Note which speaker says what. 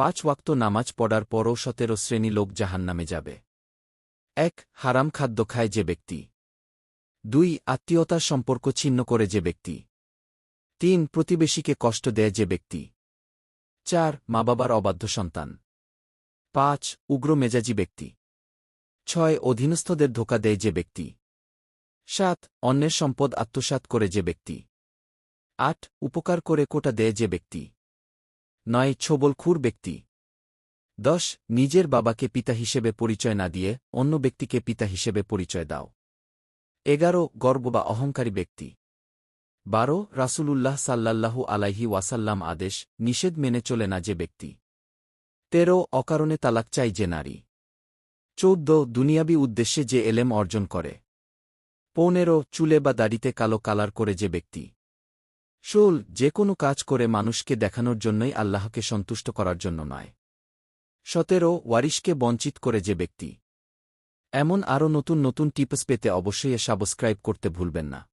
Speaker 1: পাঁচ ওয়াক্ত নামাজ পড়ার পরও সতেরো শ্রেণি লোক জাহান্নামে যাবে। এক, হারাম খাদ্য খায় যে ব্যক্তি। দুই, আত্মীয়তার সম্পর্ক ছিন্ন করে যে ব্যক্তি। তিন, প্রতিবেশীকে কষ্ট দেয় যে ব্যক্তি। চার মা বাবার অবাধ্য সন্তান। পাঁচ, উগ্র মেজাজি ব্যক্তি। ছয়, অধীনস্থদের ধোকা দেয় যে ব্যক্তি। সাত, অন্যের সম্পদ আত্মসাৎ করে যে ব্যক্তি। আট, উপকার করে কোটা দেয় যে ব্যক্তি। নয় ছোবলখুর ব্যক্তি। দশ, নিজের বাবাকে পিতা হিসেবে পরিচয় না দিয়ে অন্য ব্যক্তিকে পিতা হিসেবে পরিচয় দাও। এগারো, গর্ব বা অহংকারী ব্যক্তি। বারো, রাসূলুল্লাহ সাল্লাল্লাহু আলাইহি ওয়াসাল্লাম আদেশ, নিষেধ মেনে চলে না যে ব্যক্তি। তেরো, অকারণে তালাক চাই যে নারী। চৌদ্দ, দুনিয়াবি উদ্দেশ্যে যে এলেম অর্জন করে। পনেরো, চুলে বা দাড়িতে কালো কালার করে যে ব্যক্তি। ষোল যে কোনো কাজ করে মানুষকে দেখানোর জন্যই আল্লাহকে সন্তুষ্ট করার জন্য নয়। সতেরো, ওয়ারিশকে বঞ্চিত করে যে ব্যক্তি। এমন আরও নতুন নতুন টিপস পেতে অবশ্যই সাবস্ক্রাইব করতে ভুলবেন না।